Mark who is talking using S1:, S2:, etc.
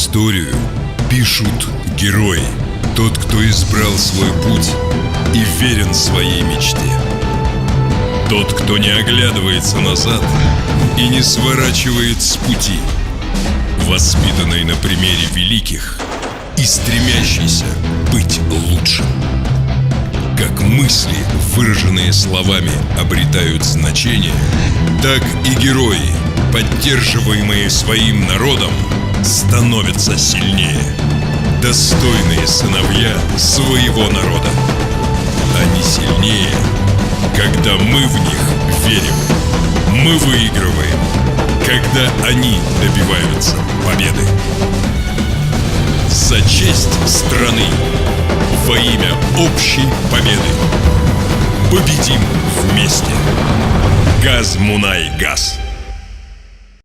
S1: Историю пишут герои. Тот, кто избрал свой путь и верен своей мечте. Тот, кто не оглядывается назад и не сворачивает с пути. Воспитанный на примере великих и стремящийся быть лучшим. Как мысли, выраженные словами, обретают значение, так и герои, поддерживаемые своим народом, становятся сильнее. Достойные сыновья своего народа. Они сильнее, когда мы в них верим. Мы выигрываем, когда они добиваются победы. За честь страны во имя общей победы. Победим вместе. Газмунай Газ.